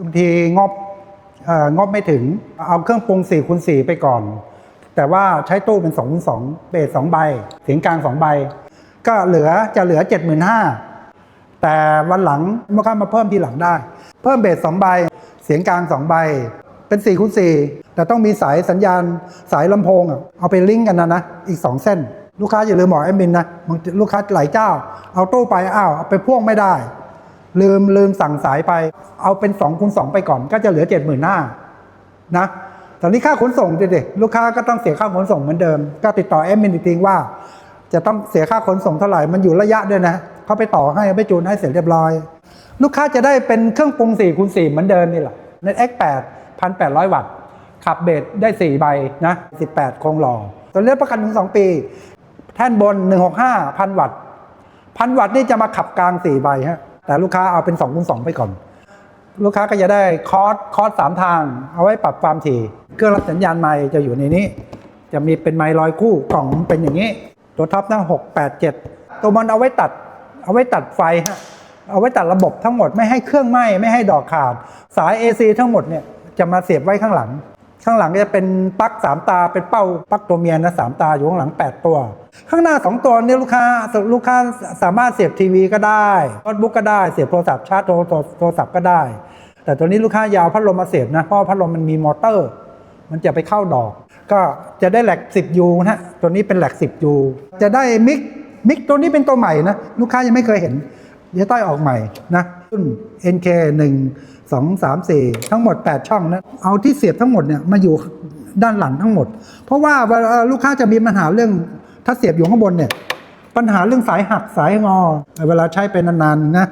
บางทีงบเอ่องบไม่ถึงเอาเครื่องปรุง4คูณ4ไปก่อน แต่ว่าใช้ตู้เป็น2คูณ2เบส2ใบเสียงกลาง 2 ใบ ก็เหลือจะเหลือ 75,000แต่วันหลังลูกค้ามาเพิ่มทีหลังได้ เพิ่มเบส2ใบ เสียงกลาง 2 ใบ เป็น4คูณ4แต่ต้องมีสายสัญญาณสายลำโพงเอาไปลิงก์กันนะนะอีก 2 เส้น ลูกค้าอย่าลืมบอกแอดมินนะลูกค้าหลายเจ้า เอาตู้ไปอ้าวเอาไปพ่วงไม่ได้ ลืมลืมสั่งสายไป เอาเป็น2คูณ2ไปก่อนก็จะเหลือ7 5 0 0 0นะตอนนี้ค่าขนส่งดิลูกค้าก็ต้องเสียค่าขนส่งเหมือนเดิม ก็ติดต่อแอดมินอีกทีว่า จะต้องเสียค่าขนส่งเท่าไหร่มันอยู่ระยะด้วยนะเขาไปต่อให้ไปจูนให้เสร็จเรียบร้อย ลูกค้าจะได้เป็นเครื่องปรุง4คูณ4เหมือนเดิมนี่แหละใน X8 1,800 วัตต์ขับเบสได้ 4 ใบนะ 18 โครงหล่อตัวเลือกประกันถึง 2 ปี แท่นบน 165 พันวัตต์พันวัตต์นี่จะมาขับกลาง 4 ใบฮะ แต่ลูกค้าเอาเป็น2คูณ2ไปก่อน ลูกค้าก็จะได้คอร์สคอร์สสามทาง เอาไว้ปรับความถี่ เครื่องรับสัญญาณไมค์จะอยู่ในนี้ จะมีเป็นไมค์ลอยคู่กล่องเป็นอย่างนี้ ตัวท็อปนะหกแปดเจ็ดตัวมันเอาไว้ตัด เอาไว้ตัดไฟฮะเอาไว้ตัดระบบทั้งหมดไม่ให้เครื่องไหม้ไม่ให้ดอกขาด สาย AC ทั้งหมดเนี่ยจะมาเสียบไว้ข้างหลัง ข้างหลังจะเป็นปลั๊กสามตาเป็นเป้าปลั๊กตัวเมียนะสามตาอยู่ข้างหลัง 8 ตัว ข้างหน้า 2 ตัวเนี่ยลูกค้าลูกค้าสามารถเสียบทีวีก็ได้โน้ตบุ๊กก็ได้เสียบโทรศัพท์ชาร์จโทรโทรศัพท์ก็ได้ แต่ตัวนี้ลูกค้ายาวพัดลมมาเสียบนะเพราะพัดลมมันมีมอเตอร์ มันจะไปเข้าดอก ก็จะได้แหลก 10ยูนะฮะตัวนี้เป็นแหลก 10ยูจะได้มิกมิกตัวนี้เป็นตัวใหม่นะลูกค้ายังไม่เคยเห็นเดี๋ยวต้อยออกใหม่นะรุ่น NK 1 2 3 4 ทั้งหมด 8 ช่องนะเอาที่เสียบทั้งหมดเนี่ยมาอยู่ด้านหลังทั้งหมด เพราะว่าลูกค้าจะมีปัญหาเรื่องถ้าเสียบอยู่ข้างบนเนี่ยปัญหาเรื่องสายหักสายงอ เวลาใช้เป็นนานๆนะ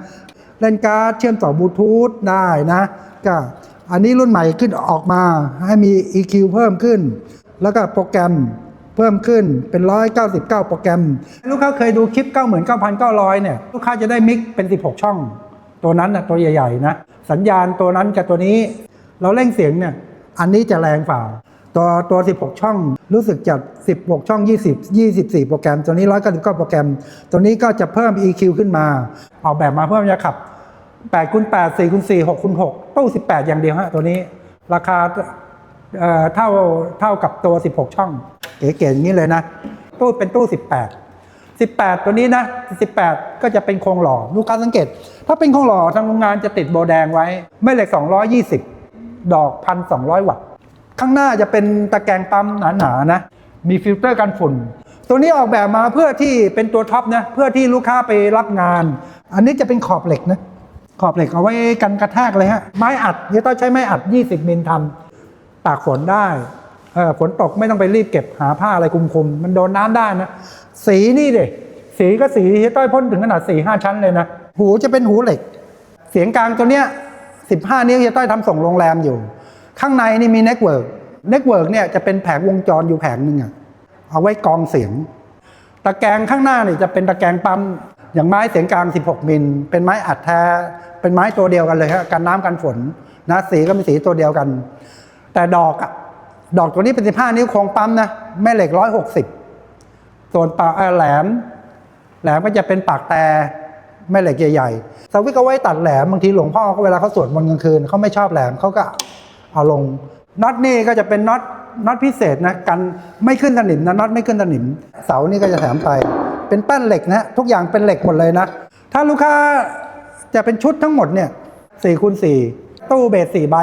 เล่นการ์ดเชื่อมต่อบลูทูธได้นะก็อันนี้รุ่นใหม่ขึ้นออกมาให้มี EQ เพิ่มขึ้น แล้วก็โปรแกรมเพิ่มขึ้นเป็น 199 โปรแกรม ลูกค้าเคยดูคลิป 99,900 เนี่ย ลูกค้าจะได้มิกเป็น 16 ช่อง ตัวนั้นนะตัวใหญ่ ๆ นะ สัญญาณตัวนั้นกับตัวนี้ เราเร่งเสียงเนี่ยอันนี้จะแรงฝ่าตัวตัว 16 ช่องรู้สึกจะ 16 ช่อง 20 24 โปรแกรม ตัวนี้199โปรแกรม ตัวนี้ก็จะเพิ่ม EQ ขึ้นมา ออกแบบมาเพื่อจะขับ8คูณ8 4คูณ4 6คูณ6ตู้ 18 อย่างเดียวฮะตัวนี้ ราคาเอ่อเท่าเท่ากับตัว 16 ช่อง เก๋ๆอย่างนี้เลยนะ ตู้เป็นตู้ 18 18 ตัวนี้นะ 18 ก็จะเป็นโครงหล่อลูกค้าสังเกต ถ้าเป็นโครงหล่อทางโรงงานจะติดโบแดงไว้แม่เหล็ก 220 ดอก 1,200 วัตต์ ข้างหน้าจะเป็นตะแกรงปั๊มหนาๆนะ มีฟิลเตอร์กันฝุ่น ตัวนี้ออกแบบมาเพื่อที่เป็นตัวท็อปนะ เพื่อที่ลูกค้าไปรับงาน อันนี้จะเป็นขอบเหล็กนะ ขอบเหล็กเอาไว้กันกระแทกเลยฮะ ไม้อัดนี่ต้องใช้ไม้อัด 20 มิลทำตากฝนได้ฝนตกไม่ต้องไปรีบเก็บหาผ้าอะไรคุมๆมันโดนน้ำได้นะ สีนี่เด็สีก็สีเฮียต้อยพ่นถึงขนาด4 5ชั้นเลยนะ หูจะเป็นหูเหล็ก เสียงกลางตัวเนี้ย15นิ้วเฮียต้อยทำส่งโรงแรมอยู่ ข้างในนี่มีเน็ตเวิร์กเน็ตเวิร์กเนี่ยจะเป็นแผงวงจรอยู่แผงหนึ่งอะเอาไว้กรองเสียง ตะแกรงข้างหน้านี่จะเป็นตะแกรงปั๊มอย่างไม้เสียงกลาง 16 มิล เป็นไม้อัดแท้ เป็นไม้ตัวเดียวกันเลยฮะกันน้ำกันฝนนะสีก็เป็นสีตัวเดียวกัน แต่ดอกอะดอกตัวนี้เป็น 15 นิ้วโครงปั๊มนะแม่เหล็ก 160 ส่วนปากแหลม แหลมก็จะเป็นปากแต่แม่เหล็กใหญ่ๆสวิตช์เอาไว้ตัดแหลมบางทีหลวงพ่อก็เวลาเขาสวดมนต์กลางคืนเขาไม่ชอบแหลมเขาก็เอาลงน็อตนี่ก็จะเป็นน็อตน็อตพิเศษนะกันไม่ขึ้นสนิมนะน็อตไม่ขึ้นสนิม เสานี่ก็จะแถมไป เป็นแป้นเหล็กนะทุกอย่างเป็นเหล็กหมดเลยนะ ถ้าลูกค้าจะเป็นชุดทั้งหมดเนี่ยสี่คูณสี่ตู้เบสสี่ใบ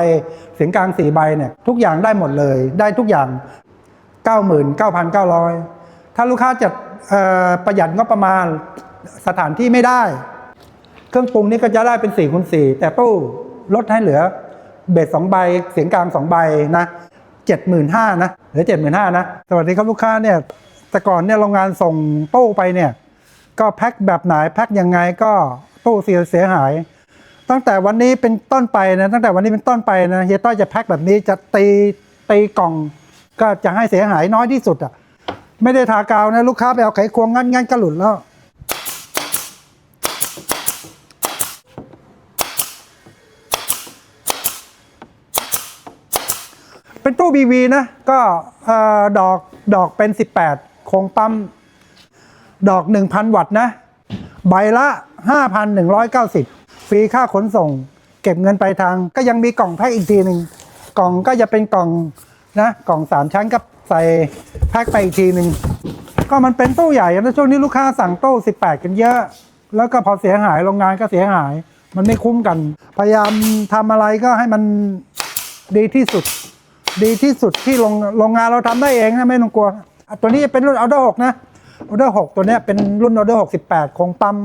เสียงกลางสี่ใบเนี่ยทุกอย่างได้หมดเลย ได้ทุกอย่าง99,900 ถ้าลูกค้าจะประหยัดงบประมาณสถานที่ไม่ได้ เครื่องปรุงนี่ก็จะได้เป็น4คูณ4แต่ตู้ลดให้เหลือเบส2ใบเสียงกลาง2ใบนะ75,000นห้านะเหลือ75,000นห้านะสวัสดีครับลูกค้าเนี่ยแต่ก่อนเนี่ยโรงงานส่งตู้ไปเนี่ย ก็แพ็คแบบไหนแพ็คยังไงก็ตู้เสียเสียหาย ตั้งแต่วันนี้เป็นต้นไปนะตั้งแต่วันนี้เป็นต้นไปนะเฮียต้อยจะแพ็คแบบนี้จะตีตีกล่อง ก็จะให้เสียหายน้อยที่สุดอะ ไม่ได้ทากาวนะลูกค้าไปเอาไขควงงั้นงั้นก็หลุดแล้วเป็นตู้ BV นะ ก็ดอกดอกเป็น 18 โครงปั๊ม ดอก 1,000 วัตต์นะ ใบละ 5,190 ฟรีค่าขนส่ง เก็บเงินปลายทาง ก็ยังมีกล่องแพ็คอีกทีหนึ่ง กล่องก็จะเป็นกล่องนะ กล่องสามชั้นกับ ใส่แพ็คไปอีกทีหนึ่งก็มันเป็นตู้ใหญ่นะช่วงนี้ลูกค้าสั่งตู้ 18 กันเยอะ แล้วก็พอเสียหายโรงงานก็เสียหาย มันไม่คุ้มกัน พยายามทำอะไรก็ให้มันดีที่สุด ดีที่สุดที่โรงโรงงานเราทำได้เองนะไม่ต้องกลัว ตัวนี้เป็นรุ่นออเดอร์หกนะออเดอร์หกตัวนี้เป็นรุ่นออเดอร์หกสิบแปดคงปั๊ม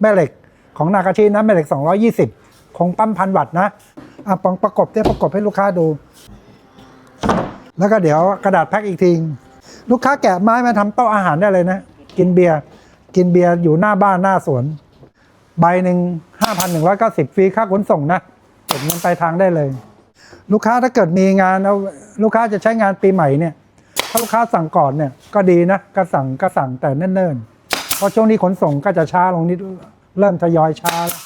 แม่เหล็กของนากาชินะแม่เหล็กสองร้อยยี่สิบคงปั๊มพันวัตต์นะอะปองประกบเนี่ยประกบให้ลูกค้าดู แล้วก็เดี๋ยวกระดาษแพ็คอีกทีลูกค้าแกะไม้มาทำโต๊ะอาหารได้เลยนะ กินเบียร์กินเบียร์อยู่หน้าบ้านหน้าสวน ใบหนึ่งห้าพันหนึ่งร้อยเก้าสิบฟรีค่าขนส่งนะเก็บเงินปลายทางได้เลย ลูกค้าถ้าเกิดมีงานเอาลูกค้าจะใช้งานปีใหม่เนี่ย ถ้าลูกค้าสั่งก่อนเนี่ยก็ดีนะก็สั่งก็สั่งแต่เนิ่นๆเพราะช่วงนี้ขนส่งก็จะช้าลงนิดเริ่มทยอยช้าแล้ว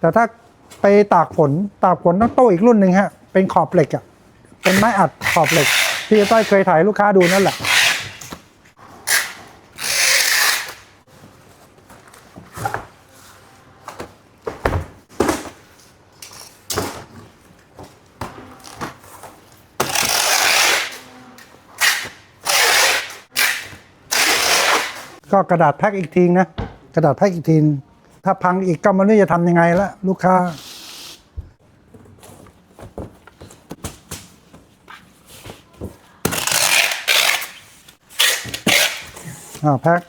แต่ถ้าไปตากฝนตากฝนต้องโต้อีกรุ่นหนึ่งฮะ เป็นขอบเหล็กอะ่ะเป็นไม้อัดขอบเหล็ก ที่ต้อยเคยถ่ายลูกค้าดูนั่นแหละก็กระดาษแพ็คอีกทีนะ กระดาษแพ็คอีกทีนึง ถ้าพังอีกก็ไมันรู้จะทำยังไงละลูกค้า อ่าแพ็ค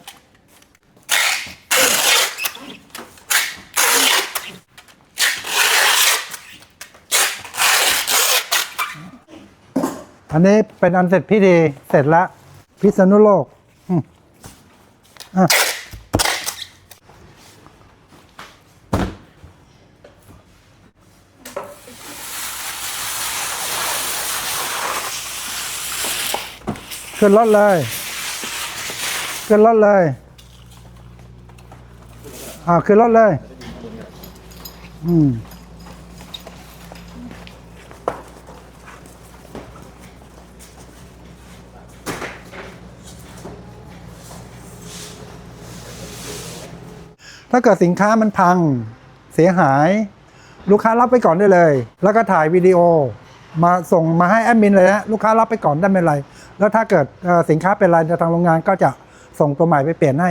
อันนี้เป็นอันเสร็จพิธีเสร็จแล้ว พิษณุโลก อืมอะ ขึ้นรถเลยขึ้นรถเลยอ่าขึ้นรถเลย อืมถ้าเกิดสินค้ามันพังเสียหาย ลูกค้ารับไปก่อนได้เลย แล้วก็ถ่ายวิดีโอ มาส่งมาให้แอดมินเลยนะลูกค้ารับไปก่อนได้ไม่เป็นไร แล้วถ้าเกิดสินค้าเป็นไรทางโรงงานก็จะส่งตัวใหม่ไปเปลี่ยนให้